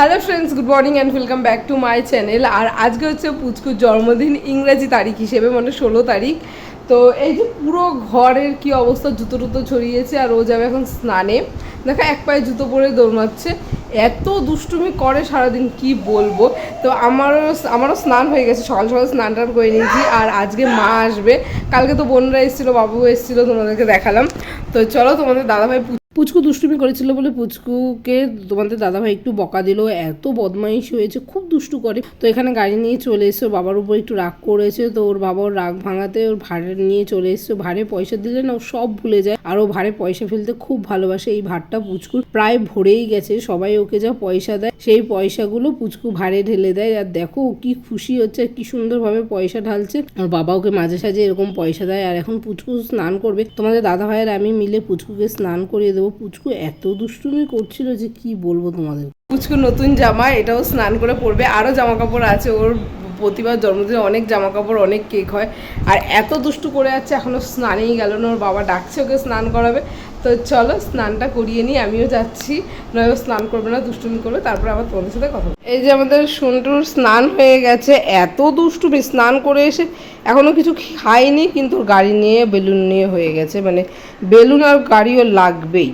Hello friends good morning and welcome back to my channel আর আজকে হচ্ছে পুচকুর জন্মদিন, ইংরেজি তারিখ হিসেবে মানে ষোলো তারিখ। তো এই যে পুরো ঘরের কি অবস্থা, জুতো টুতো ছড়িয়েছে আর ও যাবে এখন স্নানে। দেখো, এক পায়ে জুতো পরে দৌড়াচ্ছে। এত দুষ্টুমি করে সারাদিন, কি বলব? তো আমারও আমারও স্নান হয়ে গেছে, সকাল সকাল স্নান টান করে নিয়েছি। আর আজকে মা আসবে। কালকে তো বোনরা এসেছিল বাবু এসেছিল, তোমাদেরকে দেখালাম। তো চলো তোমাদের দাদাভাই পুচকু দুষ্টুমি করেছিল বলে পুচকুকে তোমাদের দাদাভাই একটু বকা দিল, এত বদমাইশ হয়েছে, খুব দুষ্টু করে। তো এখানে গাড়ি নিয়ে চলে এসে ওর বাবার উপর একটু রাগ করেছে, তো ওর বাবা ওর রাগ ভাঙাতে ওর ভাড়ে নিয়ে চলে এসছে। ভাড়ে পয়সা দিলে না ও সব ভুলে যায়, আর ও ভাড়ে পয়সা ফেলতে খুব ভালোবাসে। এই ভাড়টা পুচকুর প্রায় ভরেই গেছে, সবাই ওকে যা পয়সা দেয়, সেই পয়সাগুলো পুচকু ভাড়ে ঢেলে দেয়। আর দেখো কি খুশি হচ্ছে আর কি সুন্দরভাবে পয়সা ঢালছে। ওর বাবা ওকে মাঝে সাঝে এরকম পয়সা দেয়, আর এখন পুচকু স্নান করবে। তোমাদের দাদা ভাইয়ের আমি মিলে পুচকুকে স্নান করিয়ে দেবো। পুচকু এত দুষ্টুমি করছিল যে কি বলব তোমাদের? পুচকু নতুন জামা, এটাও স্নান করে পরবে। আরও জামা কাপড় আছে, ওর প্রতিবার জন্মদিনে অনেক জামা কাপড় অনেক কেক হয়। আর এত দুষ্টু করে যাচ্ছে, এখনও স্নানেই গেল না, ওর বাবা ডাকছে ওকে স্নান করাবে। তো চলো স্নানটা করিয়ে নিই, আমিও যাচ্ছি। নয় স্নান করবে না, দুষ্টুমি করবে, তারপরে আবার তোমাদের সাথে কথা এই যে আমাদের সন্টুর স্নান হয়ে গেছে, এত দুষ্টুমি স্নান করে এসে এখনও কিছু খায়নি কিন্তু গাড়ি নিয়ে, বেলুন নিয়ে হয়ে গেছে মানে বেলুন আর গাড়িও লাগবেই।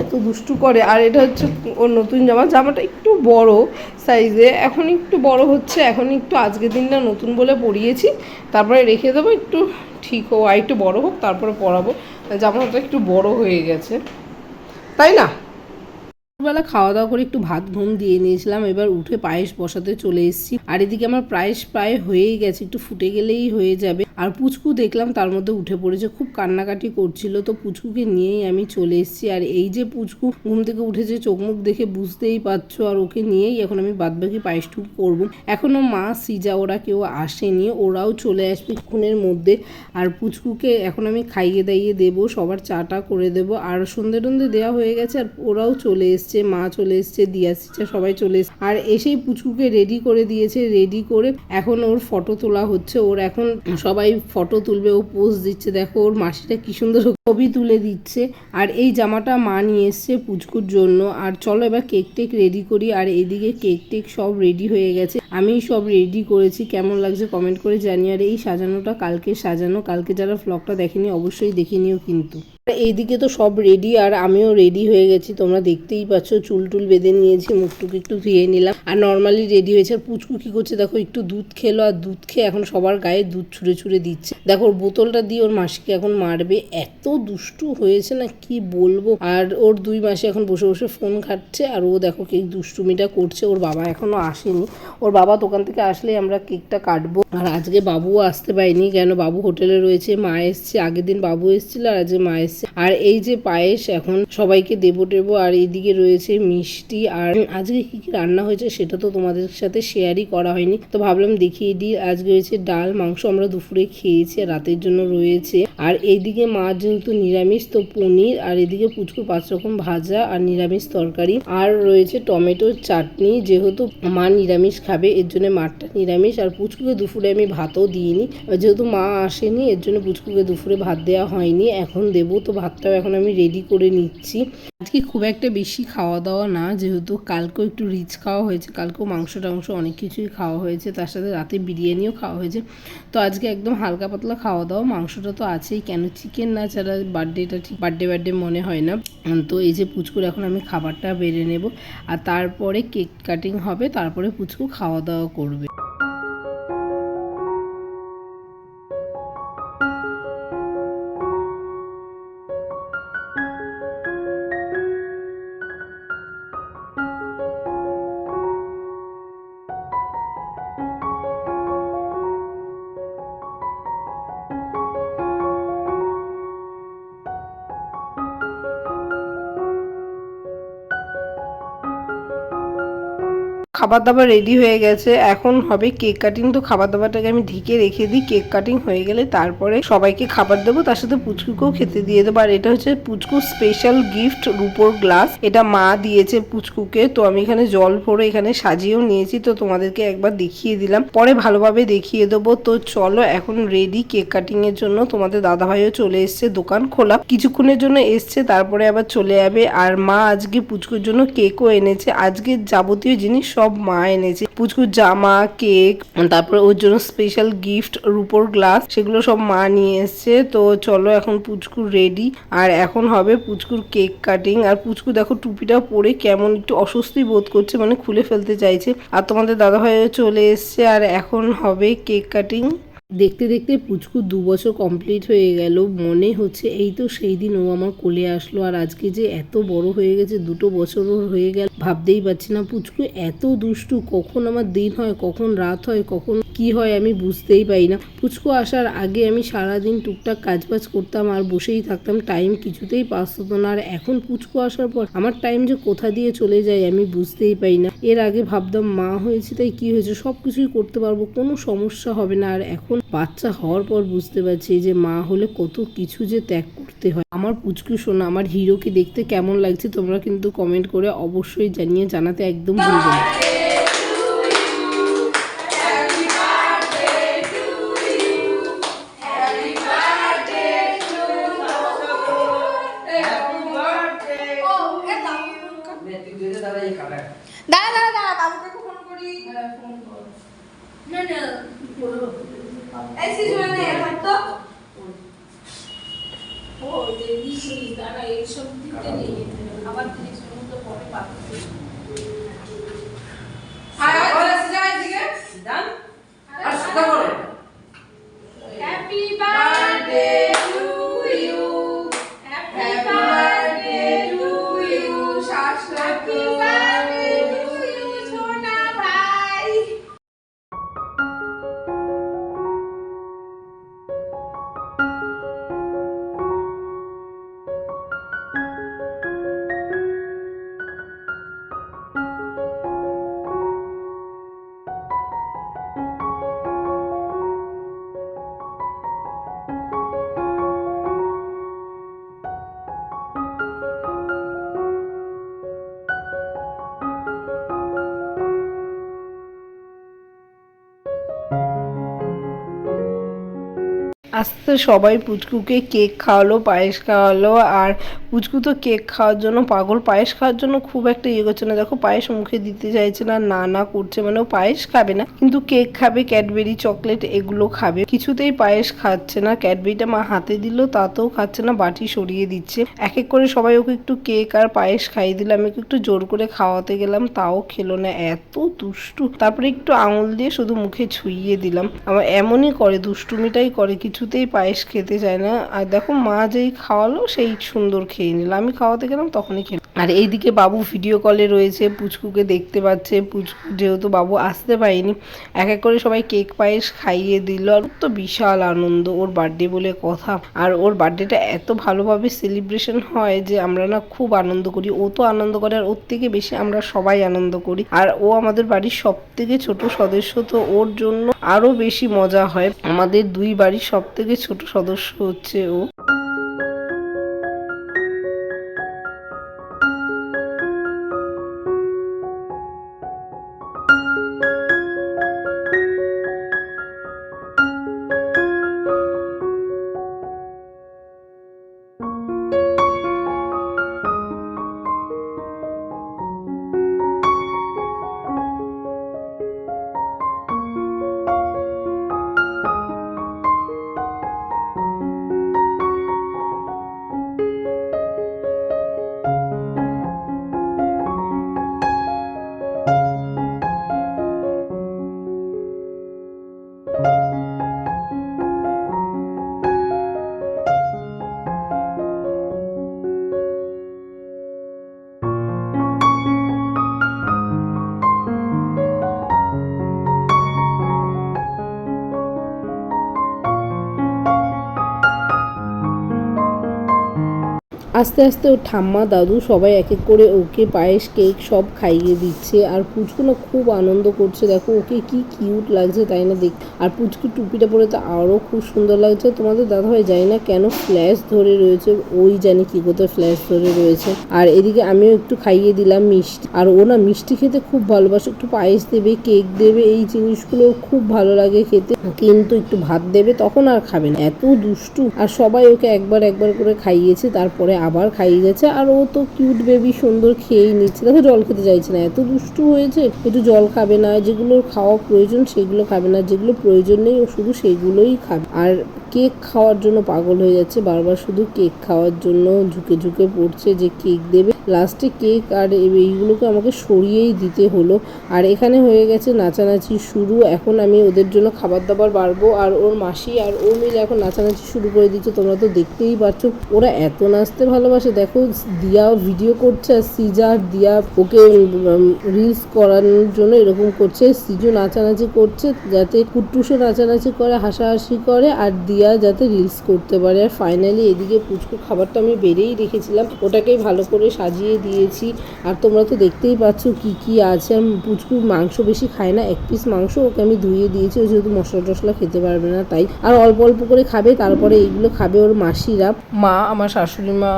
এত দুষ্টু করে, আর এটা হচ্ছে ওর নতুন জামা, জামাটা একটু বড় সাইজে এখন একটু বড় হচ্ছে, এখন একটু আজকের দিনটা নতুন বলে পরিয়েছি। তারপরে রেখে দেবো, একটু ঠিক হোক আর একটু বড় হোক, তারপরে পরাবো। জামাটা একটু বড় হয়ে গেছে। তাই না? বেলা খাওয়া দাওয়া করে একটু ভাত ঘুম দিয়ে নিয়েছিলাম, এবার উঠে পায়েস বসাতে চলে এসেছি। আর এদিকে আমার পায়েস প্রায় হয়েই গেছে, একটু ফুটে গেলেই হয়ে যাবে। আর পুচকু দেখলাম তার মধ্যে উঠে পড়েছে, খুব কান্নাকাটি করছিল। তো পুচকুকে নিয়েই আমি চলে এসেছি। আর এই যে পুচকু ঘুম থেকে উঠেছে, চোখ মুখ দেখে বুঝতেই পারছ। আর ওকে নিয়েই এখন আমি বাদবাকি পায়েসটুকু করব। এখনও মা, সিজা, ওরা কেউ আসেনি, ওরাও চলে আসবে খুনের মধ্যে। আর পুচকুকে এখন আমি খাইয়ে দাইয়ে দেবো, সবার চাটা করে দেবো। আর সন্ধে টন্ধে দেওয়া হয়ে গেছে, আর ওরাও চলে এসছে, মা চলে এসছে, দিয়া সিচা সবাই চলে এসছে। আর এসেই পুচকুকে রেডি করে দিয়েছে রেডি করে এখন ওর ফটো তোলা হচ্ছে। ওর এখন সবাই ফটো তুলবে, ও পোজ দিচ্ছে। দেখো, ওর মাসিটা কি সুন্দর ছবি তুলে দিচ্ছে। আর এই জামাটা মা নিয়ে এসছে পুচকুর জন্য। আর চলো এবার কেক টেক রেডি করি। আর এদিকে কেক টেক সব রেডি হয়ে গেছে। আমি সব রেডি করেছি। কেমন লাগছে কমেন্ট করে জানি আর এই সাজানোটা কালকে সাজানো। কালকে যারা ফ্লগটা দেখেনি, অবশ্যই দেখে নিও কিন্তু। এইদিকে তো সব রেডি আর আমিও রেডি হয়ে গেছি। তোমরা দেখতেই পাচ্ছ, চুল টুল বেঁধে নিয়েছি, মুখটুক একটু ধুয়ে নিলাম। আর নর্মালি রেডি হয়েছে। আর পুচকু কি করছে দেখো, একটু দুধ খেলো আর দুধ খেয়ে এখন সবার গায়ে দুধ ছুঁড়ে ছুঁড়ে দিচ্ছে। দেখো, ওর বোতলটা দিয়ে ওর মাসিকে এখন মারবে। এত দুষ্টু হয়েছে না, কি বলব? আর ওর দুই মাসে এখন বসে বসে ফোন খাচ্ছে আর ও দেখো কেক দুষ্টুমিটা করছে। ওর বাবা এখনও আসেনি। ওর বাবা দোকান থেকে আসলে আমরা কেকটা কাটবো। আর আজকে বাবুও আসতে পারেনি। কেন? বাবু হোটেলে রয়েছে, মা এসছে। আগের দিন বাবু এসেছিল আর আজকে মা এসছে। আর এই যে পায়েস, এখন সবাইকে দেবো টেবো। আর এইদিকে রয়েছে মিষ্টি। আর আজকে কি কি রান্না হয়েছে সেটা তো তোমাদের সাথে শেয়ারই করা হয়নি। তো ভাবলাম দেখিয়ে দিই। আজকে হয়েছে ডাল, মাংস আমরা দুপুরে খেয়েছি রাতের জন্য রয়েছে। আর এইদিকে মা যেহেতু নিরামিষ, তো পনির আর এদিকে পুচকুর পাঁচ রকম ভাজা আর নিরামিষ তরকারি। আর রয়েছে টমেটোর চাটনি। যেহেতু মা নিরামিষ খাবে, এর জন্য মাঠটা নিরামিষ। আর পুচকুকে দুপুরে আমি ভাতও দিইনি। যেহেতু মা আসেনি, এর জন্য পুচকুকে দুপুরে ভাত দেওয়া হয়নি। এখন দেবো তো ভাতটাও এখন আমি রেডি করে নিচ্ছি। আজকে খুব একটা বেশি খাওয়া দাওয়া না, যেহেতু কালকেও একটু রিচ খাওয়া হয়েছে, কালকেও মাংস টাংস অনেক কিছুই খাওয়া হয়েছে, তার সাথে রাতে বিরিয়ানিও খাওয়া হয়েছে। তো আজকে একদম হালকা পাতলা খাওয়া দাওয়া মাংসটা তো আছেই, কেন চিকেন না ছাড়া বার্থডেটা ঠিক বার্থডে বার্থডে মনে হয় না। তো এই যে পুচকুর এখন আমি খাবারটা বেড়ে নেব, আর তারপরে কেক কাটিং হবে, তারপরে পুচকু খাওয়া দাওয়া করবে। খাবার দাবার রেডি হয়ে গেছে। এখন হবে কেক কাটিং তো খাবার দাবারটাকে আমি ঢেকে রেখে দিই। কেক কাটিং হয়ে গেলে তারপরে সবাইকে খাবার দেবো। তার সাথে পুচকুকেও খেতে দিয়ে দেবো। আর এটা হচ্ছে পুচকুর স্পেশাল গিফট রুপোর গ্লাস এটা মা দিয়েছে পুচকুকে। তো আমি এখানে জল ভরে এখানে সাজিয়েও নিয়েছি। তো তোমাদেরকে একবার দেখিয়ে দিলাম। পরে ভালোভাবে দেখিয়ে দেবো। তো চলো এখন রেডি কেক কাটিং এর জন্য তোমাদের দাদা ভাইও চলে এসছে দোকান খোলা। কিছুক্ষণের জন্য এসছে, তারপরে আবার চলে যাবে। আর মা আজকে পুচকুর জন্য কেকও এনেছে। আজকে যাবতীয় জিনিস সব মা এনেছে। পুচকু জামা, কেক, তারপরে ওর জন্য স্পেশাল গিফট রুপোর গ্লাস সেগুলো সব মা নিয়ে এসছে। তো চলো এখন পুচকু রেডি আর এখন হবে পুচকুর কেক কাটিং আর পুচকু দেখো টুপিটা পরে কেমন একটু অস্বস্তি বোধ করছে মানে খুলে ফেলতে চাইছে। আর তোমাদের দাদা ভাইও চলে এসছে। আর এখন হবে কেক কাটিং দেখতে দেখতে পুচকু দু বছর কমপ্লিট হয়ে গেল। মনে হচ্ছে এই তো সেই দিন ও আমার কোলে আসলো। আর আজকে যে এত বড় হয়ে গেছে, দুটো বছরও হয়ে গেল, ভাবতেই পারছি না। পুচকু এত দুষ্টু, কখন আমার দিন হয়, কখন রাত হয়, কখন কি হয় আমি বুঝতেই পারি না। পুচকু আসার আগে আমি সারাদিন টুকটাক কাজ কাজবাজ করতাম আর বসেই থাকতাম। টাইম কিছুতেই পাস হতো না। আর এখন পুচকু আসার পর আমার টাইম যে কোথা দিয়ে চলে যায় আমি বুঝতেই পারি না। এর আগে ভাবতাম মা হয়েছে, তাই কি হয়েছে? সব কিছুই করতে পারব, কোনো সমস্যা হবে না। আর এখন বাচ্চা হওয়ার পর বুঝতে পারছি যে মা হলে কত কিছু যে ত্যাগ করতে হয়। আমার পুচকু শোনা আমার হিরোকে দেখতে কেমন লাগছে তোমরা কিন্তু কমেন্ট করে অবশ্যই জানিয়ে জানাতে একদম ভুলবে না। হ্যাপি বার্থডে আস্তে সবাই পুচকুকে কেক খাওয়ালো পায়েস খাওয়ালো আর পুচকু তো কেক খাওয়ার জন্য, পাগল পায়েস খাওয়ার জন্য খুব একটা ইয়ে করছে না। দেখো, পায়েস মুখে দিতে চাইছে না না না করছে। মানে ও পায়েস খাবে না, কিন্তু কেক খাবে, ক্যাডবেরি, চকলেট এগুলো খাবে। কিছুতেই পায়েস খাচ্ছে না, ক্যাডবেরিটা মা হাতে দিল, তাতেও খাচ্ছে না, বাটি সরিয়ে দিচ্ছে। এক এক করে সবাই ওকে একটু কেক আর পায়েস খাইয়ে দিলাম আমি একটু জোর করে খাওয়াতে গেলাম, তাও খেলো না, এত দুষ্টু। তারপরে একটু আঙুল দিয়ে শুধু মুখে ছুঁইয়ে দিলাম। আমার এমনই করে, দুষ্টুমিটাই করে, কিছুতেই পায়েস খেতে চায় না। আর দেখো, মা যেই খাওয়ালো, সেই সুন্দর খেয়ে নিল। আমি খাওয়াতে গেলাম, তখনই খেলো আর এইদিকে বাবু ভিডিও কলে রয়েছে, পুচকুকে দেখতে পাচ্ছে। পুচকু যেহেতু বাবু আসতে পারেনি, এক এক করে সবাই কেক পায়েস খাইয়ে দিল। আর তো বিশাল আনন্দ ওর বার্থডে বলে কথা। আর ওর বার্থডেটা এত ভালোভাবে সেলিব্রেশন হয় যে আমরা না খুব আনন্দ করি। ও তো আনন্দ করে আর ওর থেকে বেশি আমরা সবাই আনন্দ করি। আর ও আমাদের বাড়ির সব থেকে ছোট সদস্য, তো ওর জন্য আরও বেশি মজা হয়। আমাদের দুই বাড়ির সব থেকে ছোট সদস্য হচ্ছে ও। আস্তে আস্তে ওর ঠাম্মা, দাদু সবাই এক এক করে ওকে পায়েস, কেক সব খাইয়ে দিচ্ছে। আর পুচকু না খুব আনন্দ করছে। দেখো ওকে কি কিউট লাগছে, তাই না দেখ আর পুচকু টুপিটা পরে তো আরও খুব সুন্দর লাগছে। তোমাদের দাদাভাই জানি না কেন ফ্ল্যাশ ধরে রয়েছে। ওই জানি কি কোথায় ফ্ল্যাশ ধরে রয়েছে। আর এদিকে আমিও একটু খাইয়ে দিলাম মিষ্টি। আর ও না মিষ্টি খেতে খুব ভালোবাসে। একটু পায়েস দেবে, কেক দেবে, এই জিনিসগুলো খুব ভালো লাগে খেতে। কিন্তু একটু ভাত দেবে, তখন আর খাবে না। এত দুষ্টু। আর সবাই ওকে একবার একবার করে খাইয়েছে। তারপরে আবার খাইয়ে গেছে, আর ও তো কিউট বেবি সুন্দর খেয়েই নিচ্ছে। দেখো, জল খেতে চাইছে না, এত দুষ্টু হয়েছে, একটু জল খাবে না যেগুলো খাওয়া প্রয়োজন সেগুলো খাবে না, যেগুলো প্রয়োজন নেই, ও শুধু সেগুলোই খাবে। আর কেক খাওয়ার জন্য পাগল হয়ে যাচ্ছে। বারবার শুধু কেক খাওয়ার জন্য ঝুঁকে ঝুঁকে পড়ছে যে কেক দেবে। লাস্টে কেক আর এইগুলোকে আমাকে সরিয়েই দিতে হলো। আর এখানে হয়ে গেছে নাচানাচি শুরু। এখন আমি ওদের জন্য খাবার দাবার বাড়বো। আর ওর মাসি আর ও মিলে এখন নাচানাচি শুরু করে দিচ্ছে। তোমরা তো দেখতেই পাচ্ছ, ওরা এত নাচতে ভালোবাসে। দেখো, দিয়া ভিডিও করছে আর সিজা আর দিয়া ওকে রিলস করানোর জন্য এরকম করছে। সিজু নাচানাচি করছে যাতে কুট্টুসও নাচানাচি করে, হাসাহাসি করে। আর দিয়া যাতে রিলস করতে পারে। আর ফাইনালি এদিকে পুচকু খাবারটা আমি বেড়েই রেখেছিলাম। ওটাকেই ভালো করে সাজিয়ে দিয়েছি। আর তোমরা তো দেখতেই পাচ্ছ কি কি আছে। আমি পুচকু মাংস বেশি খায় না। এক পিস মাংস ওকে আমি ধুয়ে দিয়েছি। ও যেহেতু মশলা টশলা খেতে পারবে না, তাই। আর অল্প অল্প করে খাবে। তারপরে এইগুলো খাবে ওর মাসিরা। মা, আমার শাশুড়ি মা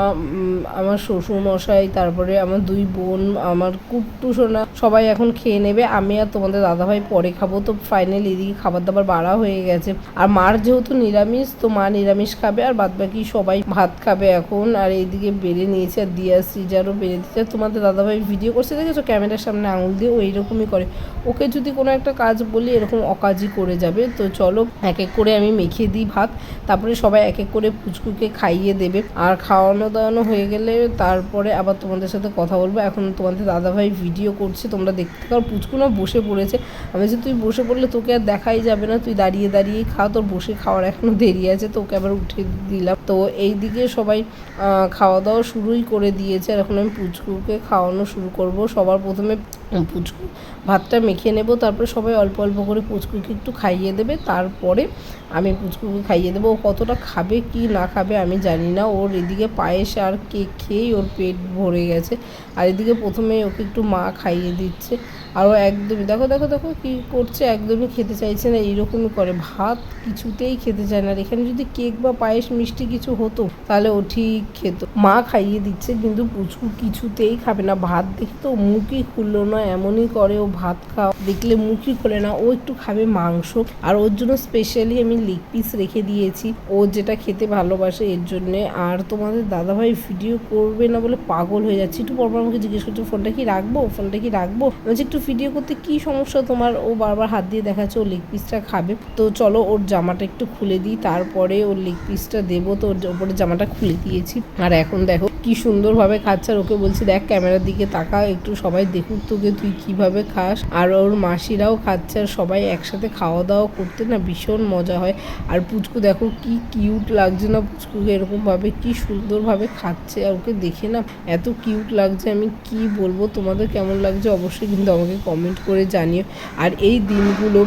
আমার শ্বশুর মশাই, তারপরে আমার দুই বোন, আমার কুট্টু সোনা, সবাই এখন খেয়ে নেবে। আমি আর তোমাদের দাদাভাই পরে খাব। তো ফাইনালি এদিকে খাবার দাবার বাড়া হয়ে গেছে। আর মার যেহেতু নিরামিষ তো মা নিরামিষ খাবে আর বাদ বাকি সবাই ভাত খাবে এখন। আর এইদিকে বেড়ে নিয়েছে আর দিয়া সিজারও বেড়ে আর তোমাদের দাদাভাই ভিডিও করছে, দেখেছ? ক্যামেরার সামনে আঙুল দিয়ে ও এইরকমই করে। ওকে যদি কোনো একটা কাজ বলি, এরকম অকাজই করে যাবে। তো চলো এক এক করে আমি মেখে দিই ভাত। তারপরে সবাই এক এক করে পুচকুকে খাইয়ে দেবে। আর খাওয়ানো দাওয়ানো হয়ে গেলে তারপরে আবার তোমাদের সাথে কথা বলব। এখন তোমাদের দাদাভাই ভিডিও করছে, তোমরা দেখতে পাও। পুচকু না বসে পড়েছে। আমি যে তুই বসে পড়লে তোকে আর দেখাই যাবে না। তুই দাঁড়িয়ে দাঁড়িয়ে খা, তোর বসে খাওয়ার এখনও দেরি আছে তোকে আবার উঠে দিলাম। তো এই দিকে সবাই খাওয়া দাওয়া শুরুই করে দিয়েছে। আর এখন আমি পুচকুকে খাওয়ানো শুরু করব। সবার প্রথমে পুচকু। ভাতটা মেখে নেব, তারপরে সবাই অল্প অল্প করে পুচকুকে একটু খাইয়ে দেবে, তারপরে আমি পুচকুকে খাইয়ে দেবো। ও কতটা খাবে, কি না খাবে আমি জানি না। ওর এদিকে পায়েস আর কেক খেয়েই ওর পেট ভরে গেছে। আর এদিকে প্রথমে ওকে একটু মা খাইয়ে দিচ্ছে। আর ও একদমই, দেখো দেখো দেখো কি করছে, একদমই খেতে চাইছে না এইরকমই করে। ভাত কিছুতেই খেতে চায় না। আর এখানে যদি কেক বা পায়েস, মিষ্টি কিছু হতো, তাহলে ও ঠিক খেত। মা খাইয়ে দিচ্ছে, কিন্তু পুচকু কিছুতেই খাবে না। ভাত দেখে তো মুখই খুললো না এমনই করে ও ভাত খাওয়া দেখলে মুখই খোলে না। ও একটু খাবে মাংস। আর ওর জন্য স্পেশালি আমি লেগ পিস রেখে দিয়েছি। ও যেটা খেতে ভালোবাসে এর জন্যে। আর তোমাদের দাদাভাই ভিডিও করবে না বলে পাগল হয়ে যাচ্ছে। একটু পরপর আমাকে জিজ্ঞেস করছে, ফোনটা কি রাখব? ফোনটা কি রাখব? বলছি, একটু ভিডিও করতে কি সমস্যা তোমার? ও বারবার হাত দিয়ে দেখাচ্ছে, ও লেগ পিসটা খাবে। তো চলো, ওর জামাটা একটু খুলে দিই। তারপরে ওর লেগ পিসটা দেবো। তো ওর ওপরে জামাটা খুলে দিয়েছি। আর এখন দেখো, কি সুন্দরভাবে খাচ্ছে। আর ওকে বলছি, দেখ, ক্যামেরার দিকে তাকা। একটু সবাই দেখুক তোকে তুই কীভাবে খাস। আর ওর মাসিরাও খাচ্ছে আর সবাই একসাথে খাওয়া দাওয়া করতে না ভীষণ মজা হয়। আর পুচকু দেখো কি কিউট লাগছে না পুচকুকে এরকমভাবে, কি সুন্দরভাবে খাচ্ছে আর ওকে দেখে না এত কিউট লাগছে। আমি কি বলব? তোমাদের কেমন লাগছে? অবশ্যই কিন্তু আমাকে কমেন্ট করে জানিও। আর এই দিনগুলো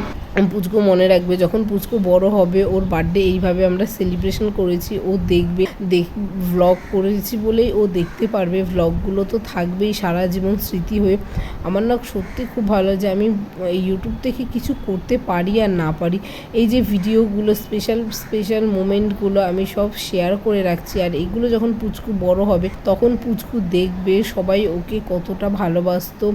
পুচকু মনে রাখবে, যখন পুচকু বড় হবে, ওর বার্থডে এইভাবে আমরা সেলিব্রেশন করেছি, ও দেখবে, দেখ ভ্লগ করেছি বলেই ও দেখতে পারবে। ভ্লগগুলো তো থাকবেই, সারা জীবন স্মৃতি হয়ে। আমার না সত্যি খুব ভালো যে আমি ইউটিউব থেকে কিছু করতে পারি আর না পারি। এই যে ভিডিওগুলো স্পেশাল স্পেশাল মোমেন্টগুলো আমি সব শেয়ার করে রাখছি। আর এগুলো যখন পুচকু বড় হবে, তখন পুচকু দেখবে সবাই ওকে কতটা ভালোবাসতো।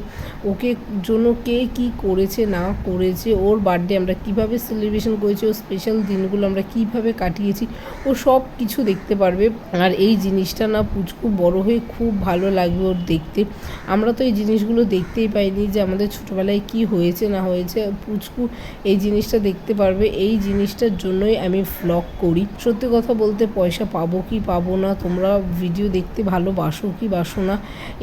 ওকে জন্য কে কি করেছে, না করেছে, ওর বার্থডে আমরা কীভাবে সেলিব্রেশন করেছি, ও স্পেশাল দিনগুলো আমরা কীভাবে কাটিয়েছি, ও সব কিছু দেখতে পারবে। আর এই জিনিসটা না পুচকু বড় হয়ে খুব ভালো লাগবে ওর দেখতে। আমরা তো এই জিনিসগুলো দেখতেই পাইনি যে আমাদের ছোটোবেলায় কি হয়েছে, না হয়েছে। পুচকু এই জিনিসটা দেখতে পারবে। এই জিনিসটার জন্যই আমি ভ্লগ করি। সত্যি কথা বলতে পয়সা পাবো কি পাবো না, তোমরা ভিডিও দেখতে ভালোবাসো কি বাসো না,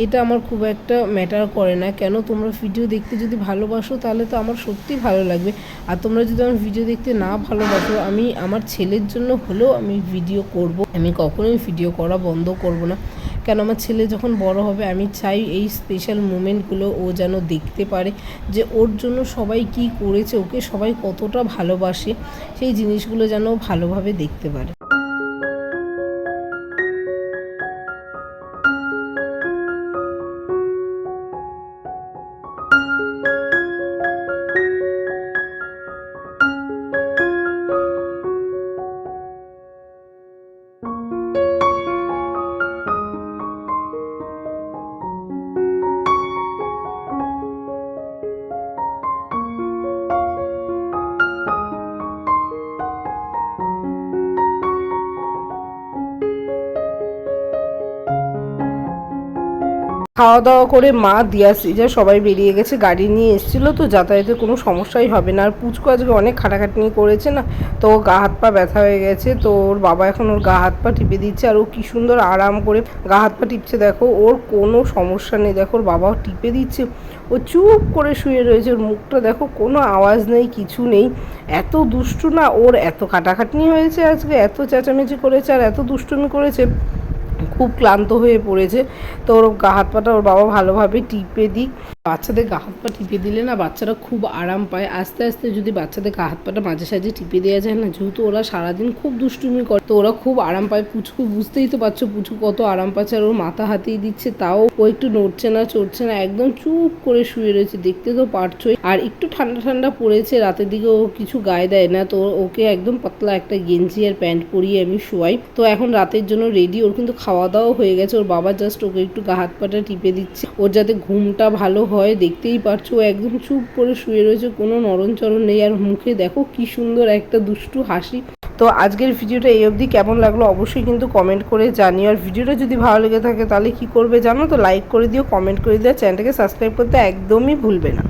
এটা আমার খুব একটা ম্যাটার করে না। কেন তোমরা ভিডিও দেখতে যদি ভালোবাসো, তাহলে তো আমার সত্যি ভালো লাগবে। আর তোমরা যদি আমার ভিডিও দেখতে না ভালোবাসো, আমি আমার ছেলের জন্য হলেও আমি ভিডিও করব। আমি কখনোই ভিডিও করা বন্ধ করব না। কেন আমার ছেলে যখন বড় হবে, আমি চাই এই স্পেশাল মুমেন্টগুলো ও যেন দেখতে পারে যে ওর জন্য সবাই কি করেছে, ওকে সবাই কতটা ভালোবাসে, সেই জিনিসগুলো যেন ভালোভাবে দেখতে পারে। খাওয়া দাওয়া করে মা দিয়া সিজা সবাই বেরিয়ে গেছে, গাড়ি নিয়ে এসেছিল তো যাতায়াতের কোনো সমস্যাই হবে না। আর পুচকু আজকে অনেক খাটাখাটনি করেছে না, তো ওর গা হাত পা ব্যথা হয়ে গেছে, তো ওর বাবা এখন ওর গা হাত পা টিপে দিচ্ছে আর ও কী সুন্দর আরাম করে গা হাত পা টিপছে। দেখো, ওর কোনো সমস্যা নেই, দেখো ওর বাবাও টিপে দিচ্ছে, ও চুপ করে শুয়ে রয়েছে, ওর মুখটা দেখো কোনো আওয়াজ নেই, কিছু নেই। এত দুষ্টু না, ওর এত খাটাখাটনি হয়েছে আজকে, এত চেঁচামেচি করেছে আর এত দুষ্টুমি করেছে। খুব ক্লান্ত হয়ে পড়েছে। তো ওর গা হাত পাটা ওর বাবা ভালোভাবে টিপে দিক। বাচ্চাদের গা হাত পা টিপে দিলে না বাচ্চারা খুব আরাম পায়। আস্তে আস্তে যদি বাচ্চাদের গা হাত পাটা মাঝে সাঝে টিপে দেওয়া যায় না, যেহেতু ওরা সারাদিন খুব দুষ্টুমি করে, তো ওরা খুব আরাম পায়। পুচকু বুঝতেই তো পারছ, পুচকু কত আরাম পাচ্ছে আর ওর মাথা হাতিয়ে দিচ্ছে, তাও ও একটু নড়ছে না, চড়ছে না, একদম চুপ করে শুয়ে রয়েছে। দেখতে তো পারছোই। আর একটু ঠান্ডা ঠান্ডা পড়েছে, রাতের দিকে ও কিছু গায়ে দেয় না, তো ওকে একদম পাতলা একটা গেঞ্জি আর প্যান্ট পরিয়ে আমি শোয়াই। তো এখন রাতের জন্য রেডি ওর কিন্তু খাওয়া দাওয়া হয়ে গেছে, ওর বাবা জাস্ট ওকে একটু গা হাত পাটা টিপে দিচ্ছে। ওর যাতে ঘুমটা ভালো হয় দেখতেই পারছ, একদম চুপ করে শুয়ে রয়েছে, কোনো নরণচরণ নেই। আর মুখে দেখো কি সুন্দর একটা দুষ্টু হাসি। তো আজকের ভিডিওটা এই অবধি, কেমন লাগল অবশ্যই কিন্তু কমেন্ট করে জানিও। আর ভিডিওটা যদি ভালো লেগে থাকে তাহলে কি করবে জানো তো লাইক করে দিও কমেন্ট করে দিও চ্যানেলটাকে সাবস্ক্রাইব করতে একদমই ভুলবে না।